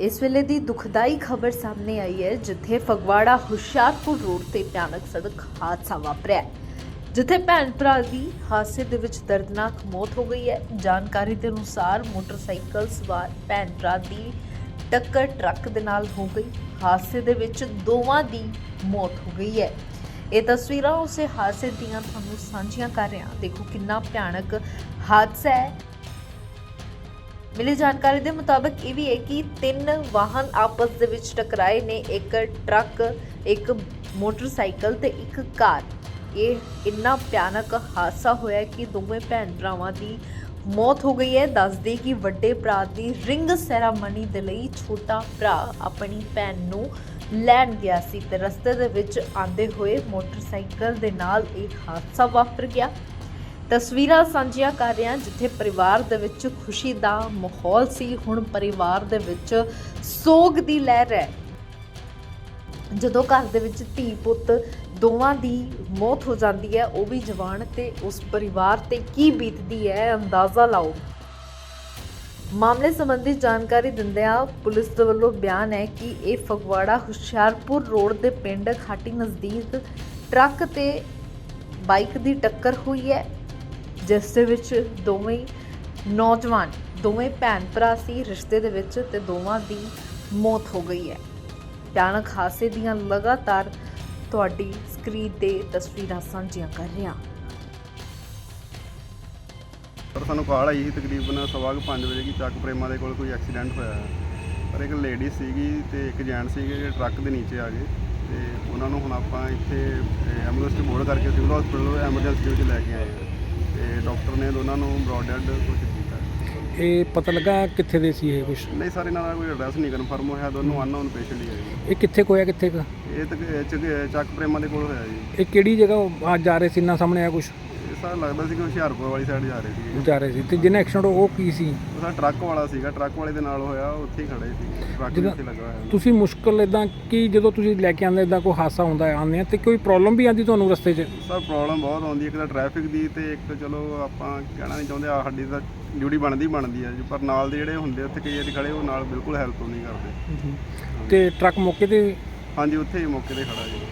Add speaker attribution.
Speaker 1: ਇਸ ਵੇਲੇ ਦੀ ਦੁਖਦਾਈ ਖਬਰ ਸਾਹਮਣੇ ਆਈ ਹੈ, ਜਿੱਥੇ ਫਗਵਾੜਾ ਹੁਸ਼ਿਆਰਪੁਰ ਰੋਡ ਤੇ ਭਿਆਨਕ ਸੜਕ ਹਾਦਸਾ ਵਾਪਰਿਆ ਜਿੱਥੇ ਭੈਣ ਭਰਾ ਦੀ ਹਾਦਸੇ ਦੇ ਵਿੱਚ ਦਰਦਨਾਕ ਮੌਤ ਹੋ ਗਈ ਹੈ। ਜਾਣਕਾਰੀ ਦੇ ਅਨੁਸਾਰ ਮੋਟਰਸਾਈਕਲ ਸਵਾਰ ਭੈਣ ਭਰਾ ਦੀ ਟੱਕਰ ਟਰੱਕ ਦੇ ਨਾਲ ਹੋ ਗਈ। ਹਾਦਸੇ ਦੇ ਵਿੱਚ ਦੋਵਾਂ ਦੀ ਮੌਤ ਹੋ ਗਈ ਹੈ। ਇਹ ਤਸਵੀਰਾਂ ਉਸੇ ਹਾਦਸੇ ਦੀਆਂ ਤੁਹਾਨੂੰ ਸਾਂਝੀਆਂ ਕਰ ਰਿਹਾ ਦੇਖੋ ਕਿੰਨਾ ਭਿਆਨਕ ਹਾਦਸਾ ਹੈ। ਮਿਲੀ ਜਾਣਕਾਰੀ ਦੇ ਮੁਤਾਬਕ ਇਹ ਵੀ ਹੈ ਕਿ ਤਿੰਨ ਵਾਹਨ ਆਪਸ ਦੇ ਵਿੱਚ ਟਕਰਾਏ ਨੇ, ਇੱਕ ਟਰੱਕ, ਇੱਕ ਮੋਟਰਸਾਈਕਲ ਤੇ ਇੱਕ ਕਾਰ। ਇਹ ਇੰਨਾ ਭਿਆਨਕ ਹਾਦਸਾ ਹੋਇਆ ਕਿ ਦੋਵੇਂ ਭੈਣ ਭਰਾਵਾਂ ਦੀ ਮੌਤ ਹੋ ਗਈ ਹੈ। ਦੱਸਦੇ ਕਿ ਵੱਡੇ ਭਰਾ ਦੀ ਰਿੰਗ ਸੈਰਾਮਨੀ ਦੇ ਲਈ ਛੋਟਾ ਭਰਾ ਆਪਣੀ ਭੈਣ ਨੂੰ ਲੈਣ ਗਿਆ ਸੀ ਤੇ ਰਸਤੇ ਦੇ ਵਿੱਚ ਆਂਦੇ ਹੋਏ ਮੋਟਰਸਾਈਕਲ ਦੇ ਨਾਲ ਇਹ ਹਾਦਸਾ ਵਾਪਰ ਗਿਆ। ਤਸਵੀਰਾਂ ਸਾਂਝੀਆਂ ਕਰ ਰਹੇ ਹਾਂ, ਜਿੱਥੇ ਪਰਿਵਾਰ ਦੇ ਵਿੱਚ ਖੁਸ਼ੀ ਦਾ ਮਾਹੌਲ ਸੀ। ਹੁਣ ਪਰਿਵਾਰ ਦੇ ਵਿੱਚ ਸੋਗ ਦੀ ਲਹਿਰ ਹੈ। ਜਦੋਂ ਘਰ ਦੇ ਵਿੱਚ ਧੀ ਪੁੱਤ ਦੋਵਾਂ ਦੀ ਮੌਤ ਹੋ ਜਾਂਦੀ ਹੈ, ਉਹ ਵੀ ਜਵਾਨ ਤੇ ਉਸ ਪਰਿਵਾਰ ਤੇ ਕੀ ਬੀਤਦੀ ਹੈ, ਅੰਦਾਜ਼ਾ ਲਾਓ। ਮਾਮਲੇ ਸੰਬੰਧੀ ਜਾਣਕਾਰੀ ਦਿੰਦਿਆਂ ਪੁਲਿਸ ਦੇ ਵੱਲੋਂ ਬਿਆਨ ਹੈ ਕਿ ਇਹ ਫਗਵਾੜਾ ਹੁਸ਼ਿਆਰਪੁਰ ਰੋਡ ਦੇ ਪਿੰਡ ਖਾਟੀ ਨਜ਼ਦੀਕ ਟਰੱਕ ਤੇ ਬਾਈਕ ਦੀ ਟੱਕਰ ਹੋਈ ਹੈ। ਜਿਸ ਦੇ ਵਿੱਚ ਦੋਵੇਂ ਨੌਜਵਾਨ, ਦੋਵੇਂ ਭੈਣ ਭਰਾ ਸੀ, ਰਿਸ਼ਤੇ ਦੇ ਵਿੱਚ ਤੇ ਦੋਵਾਂ ਦੀ ਮੌਤ ਹੋ ਗਈ ਹੈ। ਭਿਆਨਕ ਹਾਦਸੇ ਦੀਆਂ ਲਗਾਤਾਰ ਤੁਹਾਡੀ ਸਕਰੀਨ ਤੇ ਤਸਵੀਰਾਂ ਸਾਂਝੀਆਂ ਕਰ ਰਹੇ ਹਾਂ।
Speaker 2: ਪਰ ਸਾਨੂੰ ਕਾਲ ਆਈ ਸੀ ਤਕਰੀਬਨ ਸਵਾ ਕੁ ਪੰਜ ਵਜੇ ਕਿ ਚੱਕ ਪ੍ਰੇਮਾ ਦੇ ਕੋਲ ਕੋਈ ਐਕਸੀਡੈਂਟ ਹੋਇਆ ਹੈ। ਪਰ ਇੱਕ ਲੇਡੀ ਸੀਗੀ ਤੇ ਇੱਕ ਜੈਂਟ ਸੀਗੇ, ਜਿਹੜੇ ਟਰੱਕ ਦੇ ਨੀਚੇ ਆ ਗਏ ਤੇ ਉਹਨਾਂ ਨੂੰ ਹੁਣ ਆਪਾਂ ਇੱਥੇ ਐਂਬੂਲੈਂਸ 'ਚ ਬੋਲ ਕਰਕੇ ਸਿਵਲ ਹਸਪੀਟਲ ਐਮਰਜੈਂਸੀ ਵਿੱਚ ਲੈ ਕੇ ਆਏ ਹਾਂ। ਤੇ ਡਾਕਟਰ ਨੇ ਦੋਨਾਂ ਨੂੰ ਬ੍ਰੌਡ ਡੈਡ ਘੋਸ਼ਿਤ ਕੀਤਾ।
Speaker 3: ਇਹ ਪਤਾ ਲੱਗਾ ਕਿੱਥੇ ਦੇ ਸੀ ਇਹ ਕੁਛ
Speaker 2: ਨਹੀਂ ਸਾਰੇ ਨਾਲ ਕੋਈ ਐਡਰੈਸ ਨਹੀਂ ਕਨਫਰਮ ਹੋਇਆ ਦੋਨੋਂ ਅਨਨੋਨ ਪੇਸ਼ੈਂਟ ਹੀ ਹੈ ਜੀ
Speaker 3: ਇਹ ਕਿੱਥੇ ਕੋਇਆ ਕਿੱਥੇ ਕੁ?
Speaker 2: ਇਹ ਤੱਕ ਚੱਕ ਪ੍ਰੇਮਾ ਦੇ ਕੋਲ ਹੋਇਆ ਜੀ
Speaker 3: ਇਹ ਕਿਹੜੀ ਜਗ੍ਹਾ ਆ ਜਾ ਰਹੇ ਸੀ ਨਾ ਸਾਹਮਣੇ ਆਇਆ ਕੁਛ
Speaker 2: ਸਾਰਾ ਲੱਗਦਾ ਸੀ ਕਿ ਹੁਸ਼ਿਆਰਪੁਰ ਵਾਲੀ ਸਾਈਡ ਜਾ ਰਹੇ ਸੀ
Speaker 3: ਜਾ ਰਹੇ ਸੀ। ਤੇ ਜਿਹਨੇ ਐਕਸੀਡੈਂਟ ਉਹ ਕੀ ਸੀ?
Speaker 2: ਉਹ ਸਾਡਾ ਟਰੱਕ ਵਾਲਾ ਸੀਗਾ ਟਰੱਕ ਵਾਲੇ ਦੇ ਨਾਲ ਹੋਇਆ ਉਹ ਉੱਥੇ ਹੀ ਖੜੇ ਸੀ। ਟਰੱਕ ਇੱਥੇ ਲੱਗਾ ਹੋਇਆ
Speaker 3: ਤੁਸੀਂ ਮੁਸ਼ਕਲ ਇਦਾਂ ਕਿ ਜਦੋਂ ਤੁਸੀਂ ਲੈ ਕੇ ਆਉਂਦੇ ਇਦਾਂ ਕੋਈ ਹਾਦਸਾ ਹੁੰਦਾ ਆਉਂਦੇ ਆ ਤੇ ਕੋਈ ਪ੍ਰੋਬਲਮ ਵੀ ਆਉਂਦੀ ਤੁਹਾਨੂੰ ਰਸਤੇ 'ਚ?
Speaker 2: ਸਰ ਪ੍ਰੋਬਲਮ ਬਹੁਤ ਆਉਂਦੀ ਹੈ। ਇੱਕ ਤਾਂ ਟ੍ਰੈਫਿਕ ਦੀ ਤੇ ਇੱਕ ਤਾਂ ਚਲੋ ਆਪਾਂ ਕਹਿਣਾ ਨਹੀਂ ਚਾਹੁੰਦੇ ਆ ਸਾਡੀ ਤਾਂ ਡਿਊਟੀ ਬਣਦੀ ਬਣਦੀ ਹੈ। ਪਰ ਨਾਲ ਦੇ ਜਿਹੜੇ ਹੁੰਦੇ ਉੱਥੇ ਕਈ ਵਾਰੀ ਖੜੇ ਉਹ ਨਾਲ ਬਿਲਕੁਲ ਹੈਲਪ ਨਹੀਂ ਕਰਦੇ।
Speaker 3: ਤੇ ਟਰੱਕ ਮੌਕੇ ਤੇ
Speaker 2: ਹਾਂਜੀ ਉੱਥੇ ਹੀ ਮੌਕੇ ਤੇ ਖੜਾ ਜੀ।